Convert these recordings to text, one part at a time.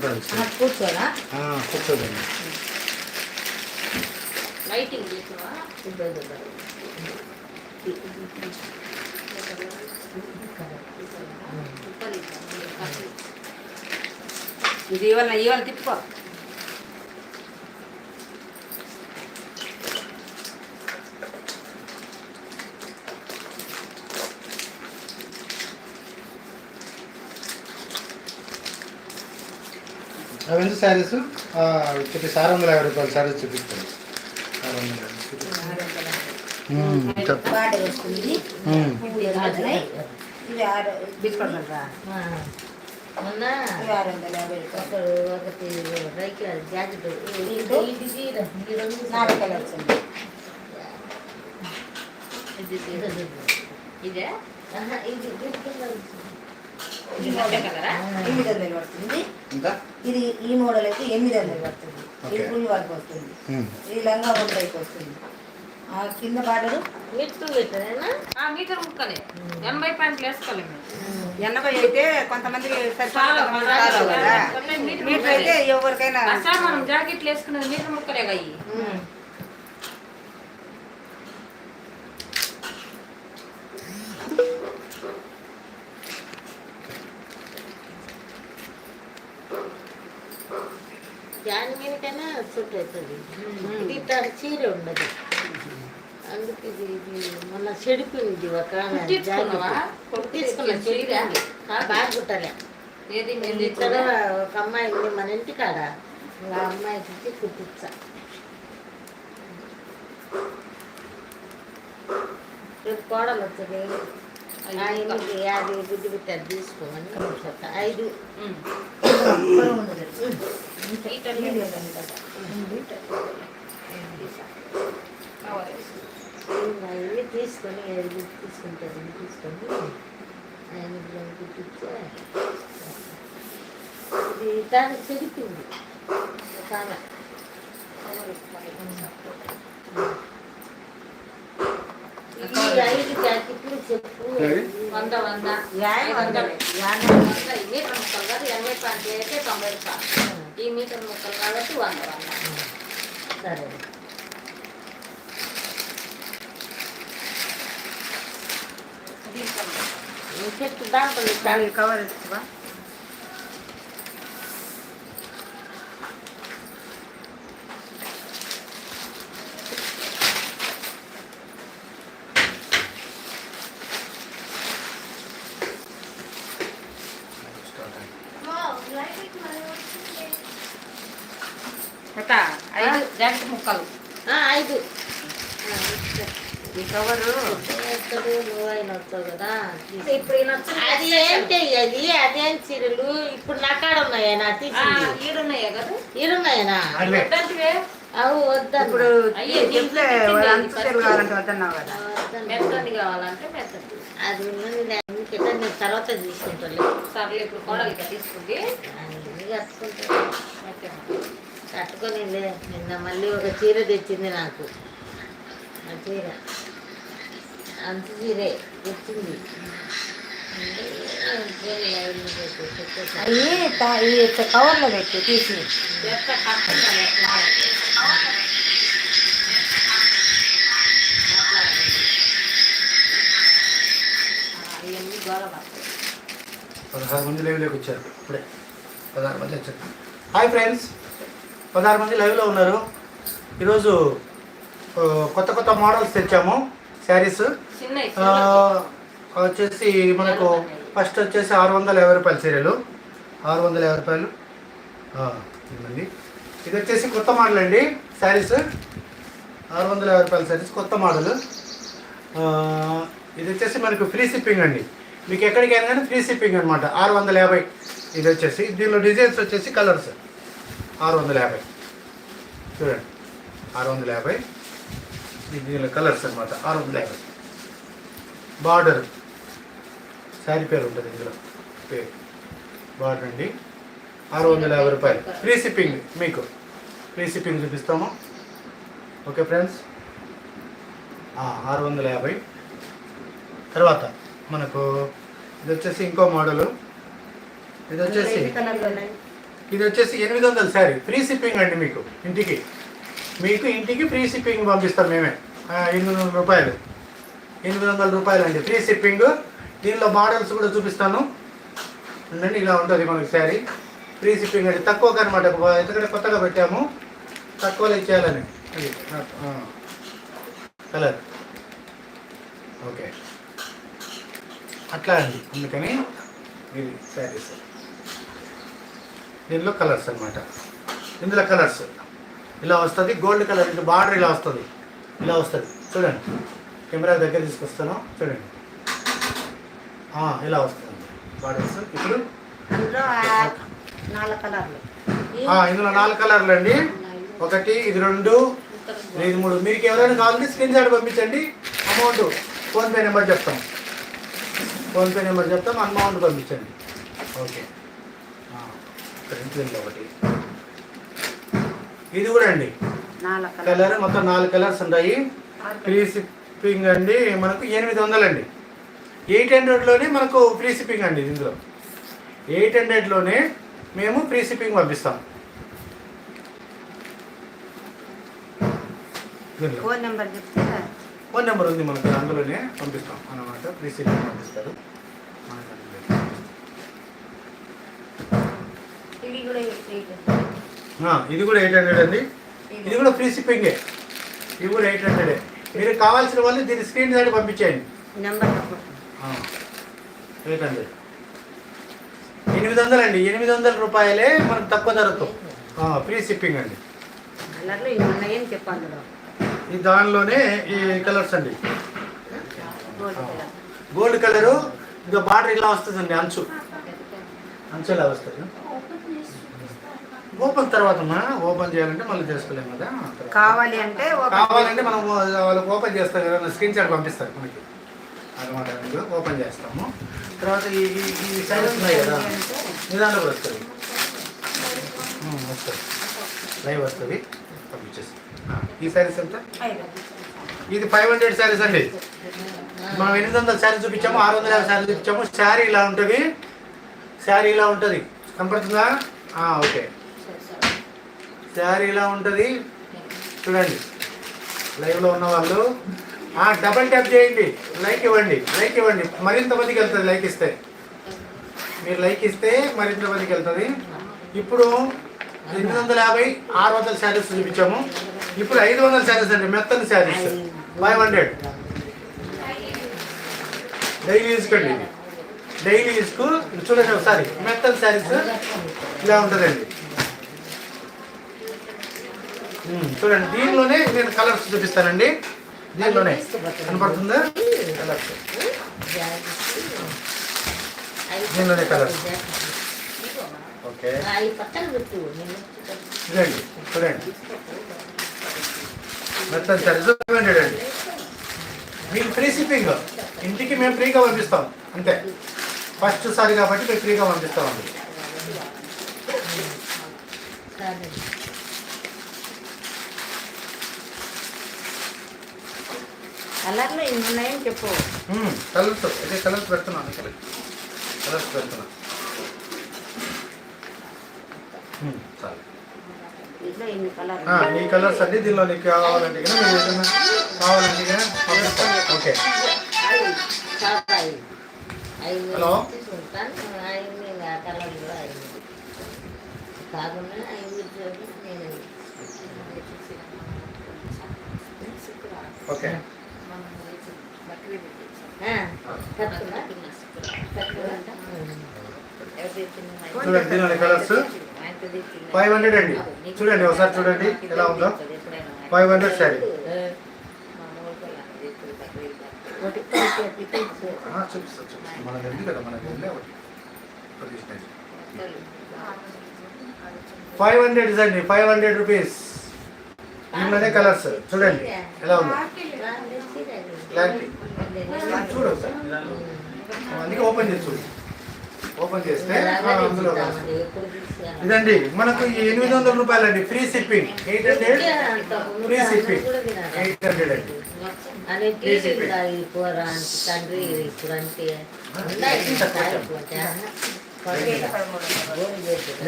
కూర్చోరా? కూర్చోదండి లైటింగ్. ఇది ఇవాళ ఇవాళ తిప్పుకో. అవి ఎంత శారీస్ చెప్పి. ఆరు. వందల యాభై రూపాయలు. శారీస్ చూపిస్తాను మొన్న ఒకటి జాకెట్. ఇది ఇది ఇది ఈ రెండు నాలుగు కలర్స్ ఉంది ఇది ఇది. ఇదే ఆహా, ఇది ఇది కలర్. ఇది. కలరా? పడుతుంది. ఎంత ఇది ఈ మోడల్ అయితే ఎనిమిది వందలు పడుతుంది? ఇది. ఫుల్ వర్క్ వస్తుంది. ఇది లంగా వందలకి వస్తుంది. ఆ కింద బార్డరు మీటర్ మీటరేనా ఆ మీటర్ ముక్కలే. ఎనభై పాయింట్లు వేసుకోలేము ఎనభై అయితే కొంతమంది మీటర్ అయితే ఎవరికైనా మనం జాకెట్లు వేసుకునేది మీటర్ ముక్కలే అయ్యి ఉమ్. దాని మీదకైనా సూట్ అవుతుంది ఇది చీర ఉండదు అందుకే ఇది ఇది మొన్న చెడిపోయింది ఒక. కుట్టించుకున్నా చీర? బాగా కుట్టలే. ఇక్కడ ఒక అమ్మాయి ఉంది మన ఇంటికాడ. ఆ అమ్మాయికి ఇచ్చి కుట్టించా. రేపు కోడలు వస్తుంది యాభై బుద్ధి పెట్టి అది తీసుకోమని చెప్తా ఐదు. ఇవి తీసుకొని ఐదు బుద్ధి తీసుకుంటారు తీసుకొని ఆయన కుట్టించే ఇది దానికి చెడిపింది. చాలా ఈ ఐదు జాకెట్లు చెప్పు ఏది? వంద వంద. యాభై వందలు. యాభై వంద ఈ మీటర్ ముక్కలు కాదు ఎనభై అయితే తొంభై రూపాయలు. ఈ మీటర్ ముక్కలు కాబట్టి వంద వంద. సరే. చెట్టు దాంట్లో కవర్ ఇస్తావా కొత్త ఐదు జాకెట్ ముక్కలు. ఆ, ఐదు. ఈ కవరు ఎక్కడు నువ్వు అయిన వస్తావు కదా. ఇప్పుడు అది ఏంటి అది? అదేం చీరలు? ఇప్పుడు నా కాడ ఉన్నాయా నా ఆ, తీసింది ఈడున్నాయే కదా. వద్దంటివే. అవు వద్దా ఇప్పుడు కదా. మెత్తది కావాలంటే మెత్తది అది ఉన్నది నేను తర్వాత తీసుకుంటాను సర్లే ఇప్పుడు కోడలికి తీసుకుంది. కట్టుకుంటాను కట్టుకొని లే. నిన్న మళ్ళీ ఒక చీర తెచ్చింది నాకు. ఆ చీర. అంత చీరే తెచ్చింది. అవి తా- ఈ కవర్లో పెట్టు తీసి. పదహారు మంది లైవ్లోకి వచ్చారు ఇప్పుడే పదహారు మంది వచ్చారు. హాయ్ ఫ్రెండ్స్ పదహారు మంది లైవ్లో ఉన్నారు. ఈరోజు కొత్త కొత్త మోడల్స్ తెచ్చాము శారీస్. వచ్చేసి మనకు ఫస్ట్ వచ్చేసి ఆరు వందల యాభై రూపాయల చీరలు. ఆరు వందల యాభై రూపాయలు. ఇవ్వండి ఇది వచ్చేసి కొత్త మోడల్ అండి శారీస్. ఆరు వందల యాభై రూపాయల శారీస్ కొత్త మోడల్. ఇది వచ్చేసి మనకు ఫ్రీ షిప్పింగ్ అండి. మీకు ఎక్కడికైనా కానీ ఫ్రీ షిప్పింగ్ అనమాట ఆరు వందల యాభై. ఇది వచ్చేసి దీనిలో డిజైన్స్ వచ్చేసి కలర్స్. ఆరు వందల యాభై. చూడండి. ఆరు వందల యాభై. దీనిలో కలర్స్ అనమాట ఆరు వందల యాభై. బార్డర్. శారీ పేరు ఉంటుంది ఇందులో. పేరు. బార్డర్ అండి. ఆరు వందల యాభై రూపాయలు. ఫ్రీ షిప్పింగ్ మీకు. ఫ్రీ షిప్పింగ్ చూపిస్తాము. Okay friends? ఆరు వందల యాభై. తర్వాత మనకు ఇది వచ్చేసి ఇంకో మోడలు. ఇది వచ్చేసి ఇది వచ్చేసి ఎనిమిది వందల శారీ ఫ్రీ షిప్పింగ్ అండి మీకు ఇంటికి. మీకు ఇంటికి ఫ్రీ షిప్పింగ్ పంపిస్తాం మేమే. ఎనిమిది వందల రూపాయలు. ఎనిమిది వందల రూపాయలు అండి. ఫ్రీ షిప్పింగ్ దీనిలో మోడల్స్ కూడా చూపిస్తాను. ఉండండి ఇలా ఉంటుంది మనకి శారీ ఫ్రీ షిప్పింగ్ అండి తక్కువగా అనమాట ఎందుకంటే కొత్తగా పెట్టాము. తక్కువలో ఇచ్చేయాలని. ఇది కలర్ ఓకే అట్లా అండి. అందుకని ఇది శారీస్ దీనిలో కలర్స్ అన్నమాట. ఇందులో కలర్స్ ఇలా వస్తుంది గోల్డ్ కలర్ ఇట్లా బార్డర్ ఇలా వస్తుంది. ఇలా వస్తుంది. చూడండి. కెమెరా దగ్గర తీసుకొస్తాను. చూడండి. ఇలా వస్తుంది. బార్డర్స్ ఇప్పుడు ఇందులో నాలుగు కలర్లు అండి. ఒకటి ఇది రెండు ఇది మూడు. మీకు ఎవరైనా కావాలంటే స్క్రీన్ షాట్ పంపించండి. అమౌంట్ ఫోన్పే నెంబర్ చెప్తాం. ఫోన్పే నెంబర్ చెప్తాం. అమౌంట్ పంపించండి. ఓకే ఒకటి ఇది కూడా అండి. కలర్ మొత్తం నాలుగు కలర్స్ ఉంటాయి. ఫ్రీ షిప్పింగ్ అండి మనకు ఎనిమిది వందలు అండి ఎయిట్ హండ్రెడ్లోనే మనకు ఫ్రీ షిప్పింగ్ అండి ఇందులో. ఎయిట్ హండ్రెడ్లోనే మేము ఫ్రీ షిప్పింగ్ పంపిస్తాం. ఫోన్ నెంబర్ చెప్తే ఫోన్ నెంబర్ ఉంది మనకు అందులోనే పంపిస్తాం. అన్నమాట ఫ్రీ షిప్పింగ్ పంపిస్తారు మనకు అందులో. ఇది కూడా ఎయిట్ హండ్రెడ్ అండి. ఇది కూడా ఫ్రీ షిప్పింగే ఇది కూడా ఎయిట్ హండ్రెడే మీరు కావాల్సిన వాళ్ళు దీని స్క్రీన్ షాట్ పంపించేయండి. ఎయిట్ హండ్రెడ్ ఎనిమిది వందలు అండి. ఎనిమిది వందల రూపాయలే మనకు తక్కువ ధరతో. ఫ్రీ షిప్పింగ్ అండి. ఈ దానిలోనే ఈ కలర్స్ అండి. గోల్డ్ కలర్ గోల్డ్ కలరు ఇంకా బార్డర్ ఇలా వస్తుందండి అంచు. అంచు ఇలా వస్తుంది? ఓపెన్ తర్వాత ఓపెన్ చేయాలంటే మళ్ళీ చేసుకోలేము కదా. కావాలి అంటే కావాలంటే మనం వాళ్ళకి ఓపెన్ చేస్తాం కదా స్క్రీన్ షాట్ పంపిస్తారు మనకి. అనమాట ఓపెన్ చేస్తాము. తర్వాత ఈ సైజెస్ ఉన్నాయి కదా నిదానంలో కూడా వస్తుంది వస్తుంది లైవ్ వస్తుంది పంపించేసి ఆ, ఈ శారీస్ ఎంత? ఇది ఫైవ్ హండ్రెడ్ శారీస్ అండి. మనం ఎనిమిది వందల శారీ చూపించాము ఆరు వందల యాభై శారీ చూపించాము. శారీ ఇలా ఉంటుంది. శారీ ఇలా ఉంటుంది. కనపడుతుందా? ఓకే. శారీ ఇలా ఉంటుంది? చూడండి. లైవ్లో ఉన్న వాళ్ళు డబల్ ట్యాప్ చేయండి. లైక్ ఇవ్వండి. లైక్ ఇవ్వండి. మరింత మందికి వెళ్తుంది లైక్ ఇస్తే. మీరు లైక్ ఇస్తే మరింత మందికి వెళ్తుంది. ఇప్పుడు ఎనిమిది వందల యాభై ఆరు వందల శారీస్ చూపించాము. ఇప్పుడు ఐదు వందల శారీస్ అండి. మెత్తని శారీస్. Five hundred. డైలీ యూస్కి డైలీ యూస్కు చూడండి ఒకసారి. మెత్తని శారీస్ ఇలా ఉంటుందండి. చూడండి దీనిలోనే నేను కలర్స్ చూపిస్తానండి. దీనిలోనే కనపడుతుందా? కలర్స్ దీనిలోనే కలర్స్ ఓకే చూడండి. చూడండి మెత్తని శారీస్ అండి. మీకు ఫ్రీ షిప్పింగ్ ఇంటికి మేము ఫ్రీగా పంపిస్తాం. అంతే. ఫస్ట్ సారి కాబట్టి మేము ఫ్రీగా పంపిస్తామండి. కలర్లు ఇవి ఉన్నాయని చెప్పు. కలర్స్ అదే కలర్స్ పెడుతున్నాను కలర్స్ పెడుతున్నా. చాలు కలర్స్ అన్ని దీనిలో నీకు కావాలంటే కావాలంటే ఓకే. హలో? ఓకే. చూడండి దీనిలో కలర్స్. ఫైవ్ హండ్రెడ్ అండి. చూడండి ఒకసారి చూడండి ఎలా ఉందో. Five hundred sari. మనకు కదా మనకు ఒకటి. ఫైవ్ హండ్రెడ్ అండి ఫైవ్ హండ్రెడ్ రూపీస్ దీనిలోనే కలర్స్. చూడండి ఎలా ఉందో. క్లారిటీ చూడు అందుకే ఓపెన్ చేసి చూడు. ఓపెన్ చేస్తే అందులో. ఇదండి మనకు ఎనిమిది వందల రూపాయలు అండి. Free shipping eight hundred free shipping eight hundred అండి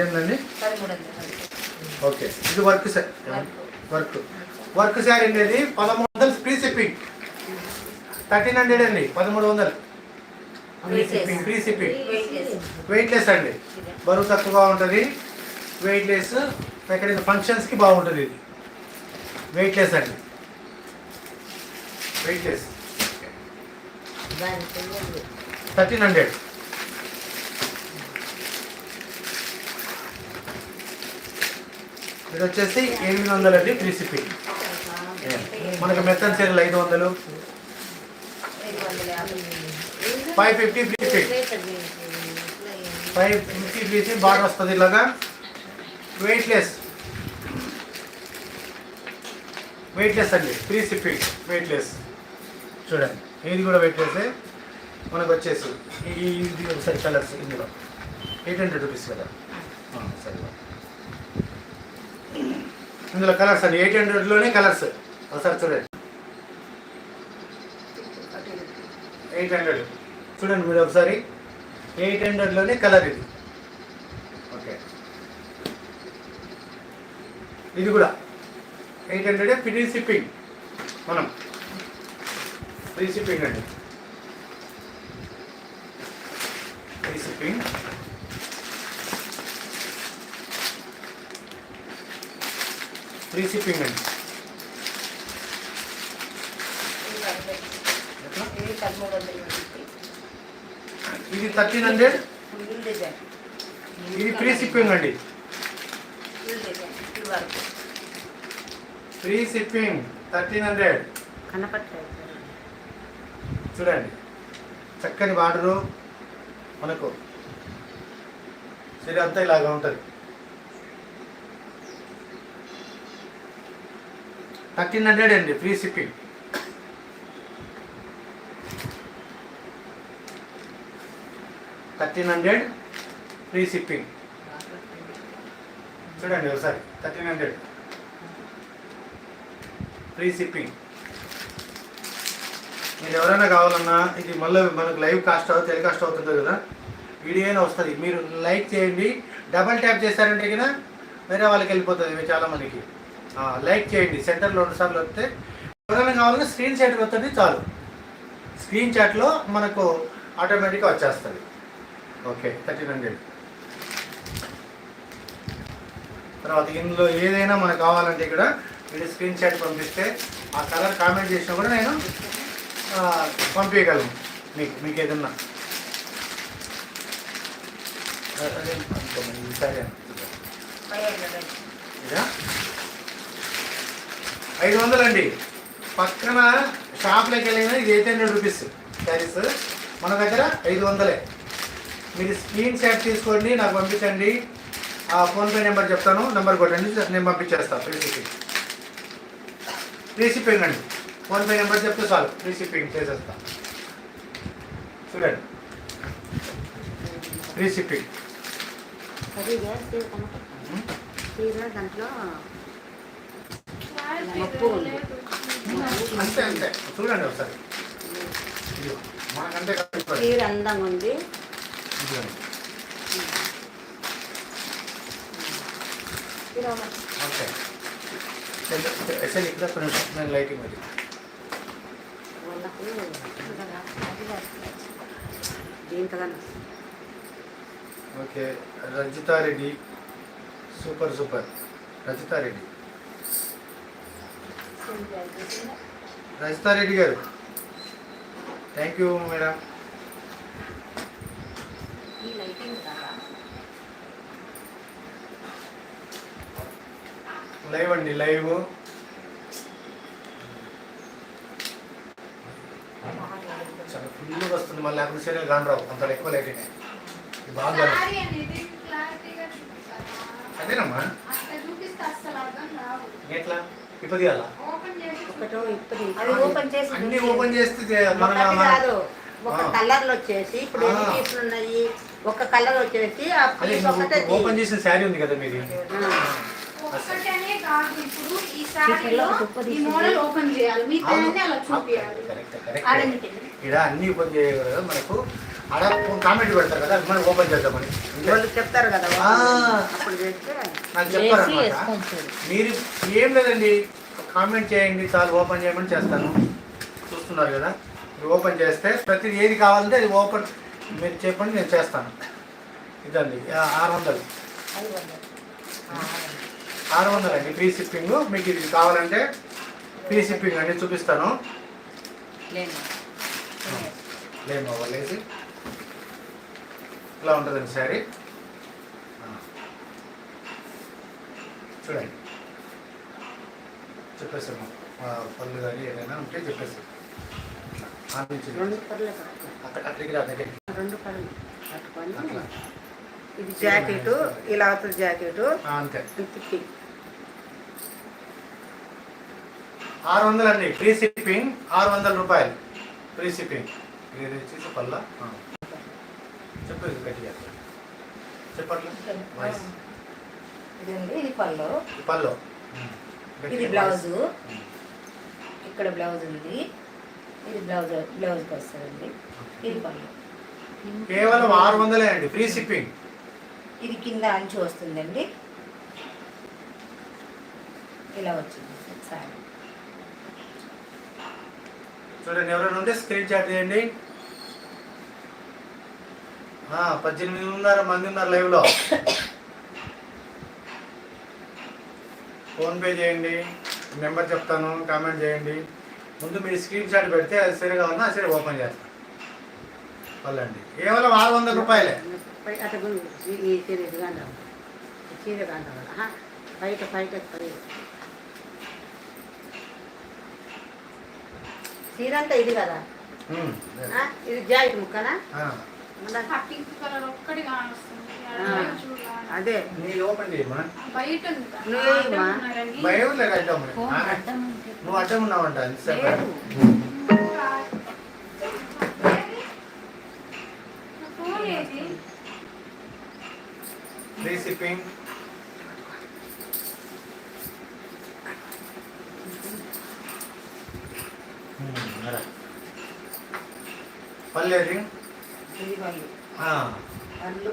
ఏంటండి. ఓకే. ఇది work sir. Work. Work. Sari అనేది పదమూడు వందలు ఫ్రీ షిప్పింగ్ థర్టీన్ హండ్రెడ్ అండి పదమూడు వందలు. Free shipping weightless. అండి. బరువు తక్కువగా ఉంటుంది. వెయిట్లెస్ ఎక్కడైనా ఫంక్షన్స్కి బాగుంటుంది ఇది. వెయిట్లెస్ అండి. Weightless thirteen hundred. ఇది వచ్చేసి ఎనిమిది వందలు అండి ఫ్రీ షిప్పింగ్ మనకు మెత్తన్ చీరలు ఐదు వందలు. Five fifty shipping five fifty ship బాగా వస్తుంది ఇలాగా. వెయిట్లెస్ వెయిట్లెస్ అండి. ఫ్రీ షిప్పింగ్ వెయిట్లెస్ చూడండి. ఇది కూడా వెయిట్లెస్ మనకు వచ్చేసి ఇది ఒకసారి కలర్స్ ఇందులో. ఎయిట్ హండ్రెడ్ రూపీస్ కదా. సరే. ఇందులో కలర్స్ అండి. ఎయిట్ హండ్రెడ్లోనే కలర్స్ ఒకసారి చూడండి. Eight hundred. చూడండి మీరు ఒకసారి. ఎయిట్ హండ్రెడ్లోనే కలర్ ఇది. ఓకే. ఇది కూడా. Eight hundred free shipping. మనం ఫ్రీ షిప్పింగ్ అండి. Free shipping. ఫ్రీ షిప్పింగ్ అండి ఇది అరవై. ఎట్లా? ఇది వందల థర్టీన్ హండ్రెడ్. ఇది ఫ్రీ షిప్పింగ్ అండి. ఫ్రీ షిప్పింగ్ థర్టీన్ హండ్రెడ్ చూడండి చక్కని బార్డరు మనకు సరే అంతా ఇలాగా ఉంటుంది థర్టీన్ హండ్రెడ్ అండి free shipping thirteen hundred free shipping. చూడండి ఒకసారి థర్టీన్ హండ్రెడ్. Free shipping. మీరు ఎవరైనా కావాలన్నా ఇది మళ్ళీ మనకు లైవ్ కాస్ట్ అవుతుంది టెలికాస్ట్ అవుతుంది కదా వీడియో అయినా వస్తుంది. మీరు లైక్ చేయండి డబల్ ట్యాప్ చేశారంటే కదా వేరే వాళ్ళకి వెళ్ళిపోతుంది మీ చాలా మందికి. లైక్ చేయండి సెంటర్లో రెండు సార్లు వస్తే. ఎవరైనా కావాలన్నా స్క్రీన్ షాట్ వస్తుంది చాలు. స్క్రీన్ షాట్లో మనకు ఆటోమేటిక్గా వచ్చేస్తుంది. ఓకే థర్టీన్ హండ్రెడ్ తర్వాత ఇందులో ఏదైనా మనకు కావాలంటే ఇక్కడ మీరు స్క్రీన్ షాట్ పంపిస్తే ఆ కలర్ కామెంట్ చేసినా కూడా నేను పంపించగలను మీకు మీకు ఏదన్నా. ఐదు వందలు అండి. ఐదు వందలండి. పక్కన షాప్లోకి వెళ్ళినా ఇది ఎయిట్ హండ్రెడ్ రూపీస్ శారీస్. మన దగ్గర ఐదు వందలే. మీరు స్క్రీన్ షాట్ తీసుకోండి నాకు పంపించండి. ఆ ఫోన్పే నెంబర్ చెప్తాను. నెంబర్ కొట్టండి నేను పంపించేస్తాను ఫ్రీ షిప్పింగ్. ఫ్రీ షిప్పింగ్ అండి. ఫోన్పే నెంబర్ చెప్తే చాలు. ఫ్రీ షిప్పింగ్ చేసేస్తా. చూడండి. Free shipping. దాంట్లో అంతే అంతే. చూడండి ఒకసారి. అందంగా ఉంది. ఇదిగోండి. ఓకే అసలు ఇక్కడ ఒక నిమిషం నేను లైటింగ్ అది వాళ్ళకు దీంతో okay Rajitha Reddy super super Rajitha Reddy Rajitha Reddy గారు థ్యాంక్ యూ మేడం ఈ లైటింగ్ కదా లైవ్ అండి లైవ్. చాలా ఫుల్గా వస్తుంది మళ్ళీ అప్పుడు సరే గాని రావు. అంత ఎక్కువ లైటింగ్ ఇది బాగా అదేనమ్మా ఎట్లా? ఇప్పుడు తీయాలా ఓపెన్ చేసి ఒకటో ఇప్పుడు అది ఓపెన్ చేసి అన్ని ఓపెన్ చేస్తే మన ఒకటి మన- కాదు ఒక ఆ. కలర్లు వచ్చేసి ఇప్పుడు ఎన్ని. పీసులు ఉన్నాయి ఒక కలర్ వచ్చేసి ఓపెన్ చేసిన శారీ ఉంది కదా మీది. ఒక్కటనే కాదు ఇప్పుడు ఈ సారీలో ఈ మోడల్ ఓపెన్ చేయాలి. మీ అలా చూపించాలి కరెక్ట్ కరెక్ట్ ఆడండి ఇక్కడ అన్ని ఓపెన్ చేయగలరు మనకు? కామెంట్ పెడతారు కదా మనం ఓపెన్ చేద్దామని. వాళ్ళు చెప్తారు కదా ఆ. అప్పుడు చేస్తే నాకు మీరు ఏం లేదండి కామెంట్ చేయండి చాలు ఓపెన్ చేయమని చేస్తాను. చూస్తున్నారు కదా? మీరు ఓపెన్ చేస్తే ప్రతిది ఏది కావాలంటే అది ఓపెన్. మీరు చెప్పండి నేను చేస్తాను. ఇదండి ఆ, ఆరు వందలు. ఆరు వందలు అండి ఫ్రీ షిప్పింగ్. మీకు ఇది కావాలంటే ఫ్రీ షిప్పింగ్ అండి చూపిస్తాను. లేదు లేమో వాళ్ళేసి ఇలా ఉంటుందండి శారీ. చూడండి. చెప్పేసాము. ఆ, పళ్ళు కానీ ఏదైనా ఉంటే చెప్పేసి ఇది జాకెట్ ఇలా అవుతుంది జాకెట్. అంతే. ఆరు వందలు అండి ఫ్రీ షిప్పింగ్ ఆరు వందల రూపాయలు. ఫ్రీ షిప్పింగ్ ఇది వచ్చేసి పళ్ళ ఆ. చెప్పు ఇది గట్టిగా చెప్పట్లా? ఇదండి ఇది పళ్ళు. పళ్ళు. ఇది బ్లౌజు. ఇక్కడ బ్లౌజ్ ఉంది. ఇది బ్లౌజ్ బ్లౌజ్కి వస్తుందండి ఇది పళ్ళు. కేవలం ఆరు వందలే అండి. ఫ్రీ షిప్పింగ్ ఇది కింద అంచు వస్తుందండి. ఇలా వచ్చింది. సారీ. చూడండి ఎవరైనా ఉంటే స్క్రీన్ షాట్ చేయండి. పద్దెనిమిది పద్దెనిమిదిన్నర మంది ఉన్నారు లైవ్లో ఫోన్పే చేయండి నెంబర్ చెప్తాను కామెంట్ చేయండి. ముందు మీరు స్క్రీన్ షాట్ పెడితే అది సరిగా ఉన్నా సరే ఓపెన్ చేస్తాను వాళ్ళండి కేవలం ఆరు వందల రూపాయలే. పై ఈ- చీర చీర కాదు బయట బయట. చీర అంతా ఇది కదా? ఇది. జాకెట్ ముక్కనా? అదే. నువ్వే అడ్డం ఉన్నావంట ఎంతసేపు? నా ఫోన్ ఏది ఫ్రీ షిప్పింగ్ పర్లేదు ఇది పళ్ళు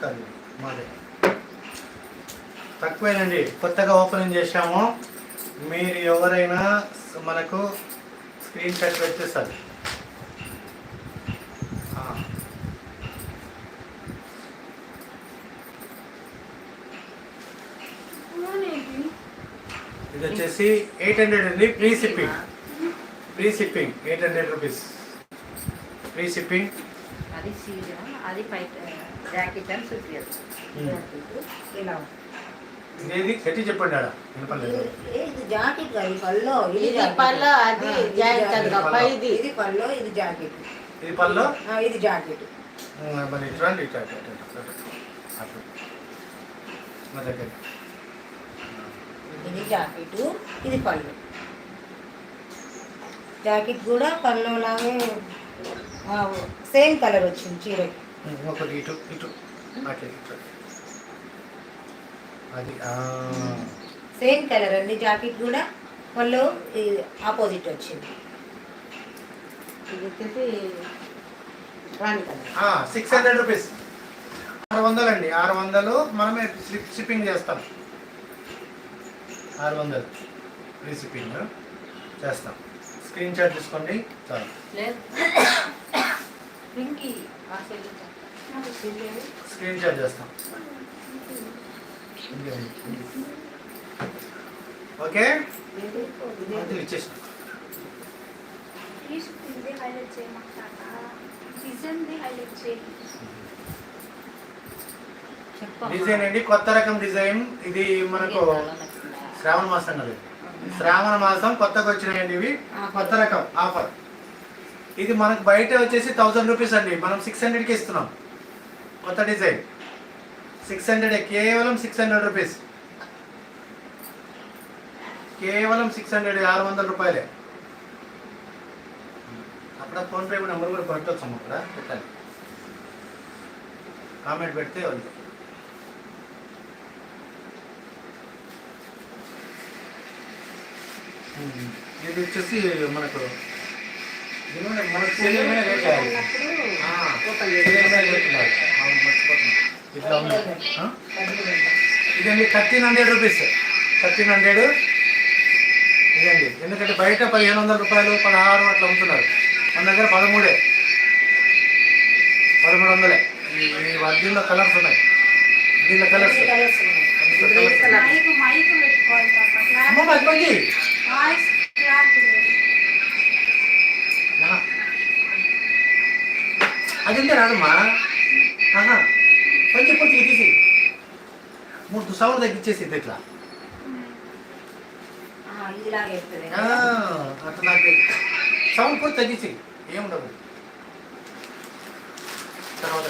కాదు మాదే. తక్కువేనండి కొత్తగా ఓపెనింగ్ చేశాము. మీరు ఎవరైనా మనకు స్క్రీన్ షాట్ పెట్టేస్తారు ఆ. ఫోన్ ఏది ఇది వచ్చేసి ఎయిట్ హండ్రెడ్ అండి. Free shipping free shipping eight hundred rupees free shipping అది అది బయట జాకెట్ అని ఇదేది? గట్టి చెప్పండి ఆడ. వినపడలేదు. ఇది- ఇది జాకెట్ కాదు ఇది ఇది జాకెట్. పళ్ళు అది ఇది జాకెట్ జాకెట్. పైది ఇది. ఇది జాకెట్. ఇది ఆ, ఇది జాకెట్. మరి. అటు. మా దగ్గర. ఇది జాకెట్ ఇది పళ్ళు. జాకెట్ కూడా పళ్ళు లాగే సేమ్ కలర్ వచ్చింది ఒకటి ఇటు ఇటు. అది. సేమ్ కలర్ అండి జాకెట్ కూడా. పళ్ళు ఆపోజిట్ వచ్చింది. ఇది వచ్చేసి సిక్స్ హండ్రెడ్ రూపీస్ ఆరు వందలు అండి ఆరు వందలు మనమే షిప్- షిప్పింగ్ చేస్తాం. ఆరు వందలు ఫ్రీ షిప్పింగ్ చేస్తాం. స్క్రీన్ షాట్ తీసుకోండి. చాలు. స్క్రీన్ షాట్ చేస్తాం. ఓకే ఇచ్చేసి. డిజైన్ అండి కొత్త రకం డిజైన్ ఇది మనకు శ్రావణ మాసం కదా. శ్రావణ మాసం కొత్తగా వచ్చినాయండి ఇవి కొత్త రకం ఆఫర్. ఇది మనకు బయట వచ్చేసి థౌసండ్ రూపీస్ అండి. మనం సిక్స్ హండ్రెడ్కి ఇస్తున్నాం. కొత్త డిజైన్. సిక్స్ హండ్రెడ్ కేవలం సిక్స్ హండ్రెడ్ రూపీస్. కేవలం సిక్స్ హండ్రెడ్ ఆరు వందల రూపాయలే. అక్కడ ఫోన్పే నెంబర్ కూడా పెట్టవచ్చు అమ్మ అక్కడ. పెట్టాలి. కామెంట్ పెడితే వాళ్ళు ఉమ్. ఇది వచ్చేసి మనకు ఇది మన- మనకు తెలియని రేట్ అది. ఆ, తెలియని రేట్ ఇట్లా ఉంది. ఆ? ఇదండి thirteen hundred rupees. Thirteen hundred. ఇదండి. ఎందుకంటే బయట పదిహేను వందల రూపాయలు పదహారు అట్లా అమ్ముతున్నారు మన దగ్గర పదమూడే. పదమూడు వందలే. ఈ కలర్స్ ఉన్నాయి. దీనిలో కలర్స్. మైక్ అదంతే రాదమ్మా ఆహా. కొంచెం కొంచెం తీసి మూడు సౌండ్ తగ్గించేసి ఇట్లా. అట్లా నాకు సౌండ్ కూడా తగ్గించి ఏముండదు తర్వాత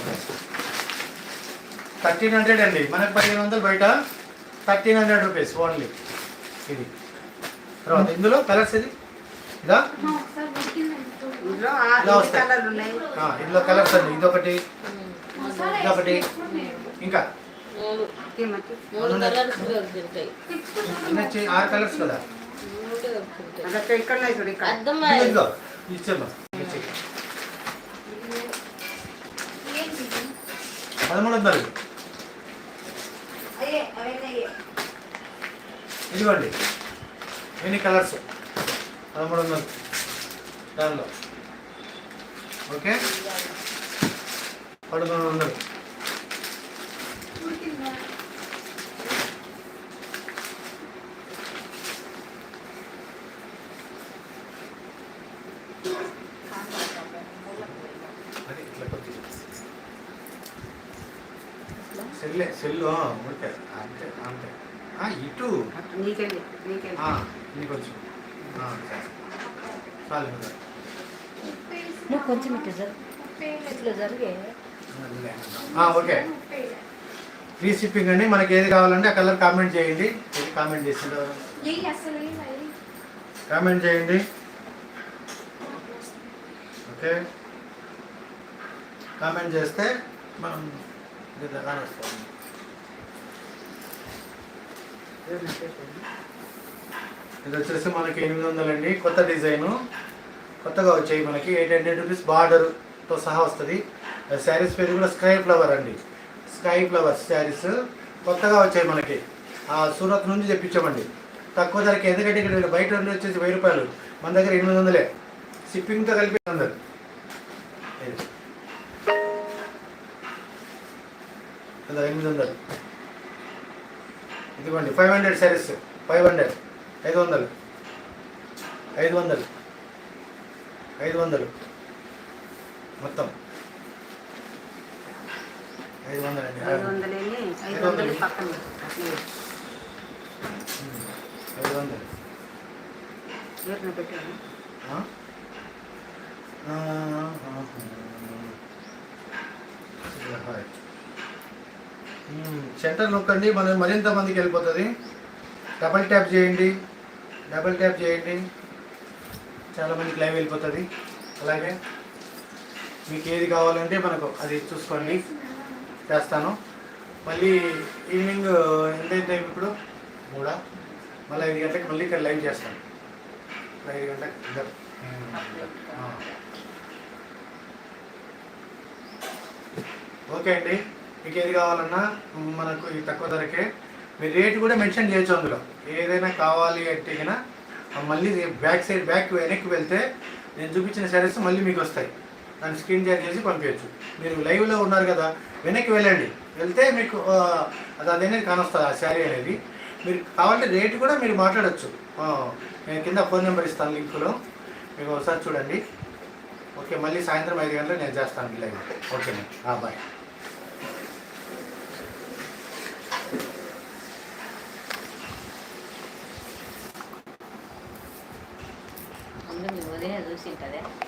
థర్టీన్ హండ్రెడ్ అండి. మనకు పదిహేను వందలు బయట. Thirteen hundred rupees only. ఇది. తర్వాత ఇందులో కలర్స్ ఇది ఇదా? ఇలా వస్తాయి. ఇందులో కలర్స్ అండి ఇదొకటి ఇదొకటి. ఇంకా? ఆరు కలర్స్ కదా? ఇదిగో ఇచ్చేమ్మా? పదమూడు వందలు. ఇదిగోండి. ఎన్ని కలర్స్ పదమూడు వందలు దానిలో ఓకే పదమూడు వందలు ఉడికిందా? అది ఇట్లా కొద్దిగా సెల్లే సెల్లు ఓకే అంతే అంతే ఆ, ఇటు. నీకెళ్ళి నీకెళ్ళి. ఆ, నీకు కొంచెం. చాలు నువ్వు ఇట్లా జరిగే. ఓకే. ఫ్రీ షిప్పింగ్ అండి. మనకి ఏది కావాలంటే ఆ కలర్ కామెంట్ చేయండి. ఏది కామెంట్ చేసిందో? కామెంట్ చేయండి. ఓకే. కామెంట్ చేస్తే మనం కానొస్తాం ఇది వచ్చేసి మనకి ఎనిమిది వందలండి. కొత్త డిజైను. కొత్తగా వచ్చాయి మనకి. ఎయిట్ హండ్రెడ్ రూపీస్ బార్డర్తో సహా వస్తుంది. శారీస్ పేరు కూడా స్కై ఫ్లవర్ అండి. Sky flowers saris. కొత్తగా వచ్చాయి మనకి. ఆ సూరత్ నుంచి తెప్పించామండి. తక్కువ ధరకి ఎందుకంటే ఇక్కడ బయట నుండి వచ్చేసి వెయ్యి రూపాయలు. మన దగ్గర ఎనిమిది వందలే. షిప్పింగ్తో కలిపి అందరు ఎనిమిది వందలు. ఇదిగోండి five hundred saris five hundred ఐదు వందలు. ఐదు వందలు. ఐదు వందలు. మొత్తం. ఐదు వందలండి. ఐదు వందలు ఐదు వందలు పెట్టాను. సెంటర్ నొక్కండి మన మరింత మందికి వెళ్ళిపోతుంది. డబల్ ట్యాప్ చేయండి డబల్ ట్యాప్ చేయండి. చాలా మందికి లైవ్ వెళ్ళిపోతుంది. అలాగే మీకు ఏది కావాలంటే మనకు అది చూసుకోండి. చేస్తాను. మళ్ళీ ఈవినింగ్ ఎంత టైం ఇప్పుడు? మూడా? మళ్ళీ ఐదు గంటలకు మళ్ళీ ఇక్కడ లైవ్ చేస్తాను. ఐదు గంటలకు. ఓకే అండి. మీకు ఏది కావాలన్నా మనకు ఇది తక్కువ ధరకే. మీరు రేట్ కూడా మెన్షన్ చేయొచ్చు అందులో. ఏదైనా కావాలి అంటే కన్నా మళ్ళీ బ్యాక్ సైడ్ బ్యాక్ వెనక్కి వెళ్తే నేను చూపించిన శారీస్ మళ్ళీ మీకు వస్తాయి. దాన్ని స్క్రీన్ షేర్ చేసి పంపించచ్చు. మీరు లైవ్లో ఉన్నారు కదా వెనక్కి వెళ్ళండి. వెళ్తే మీకు అది అదనేది కానొస్తుంది ఆ శారీ అనేది. మీరు కావాలంటే రేట్ కూడా మీరు మాట్లాడచ్చు. నేను కింద ఫోన్ నెంబర్ ఇస్తాను లింకులో. మీకు ఒకసారి చూడండి. ఓకే మళ్ళీ సాయంత్రం ఐదు గంటలకు నేను చేస్తాను లైవ్. Okay bye. ముందు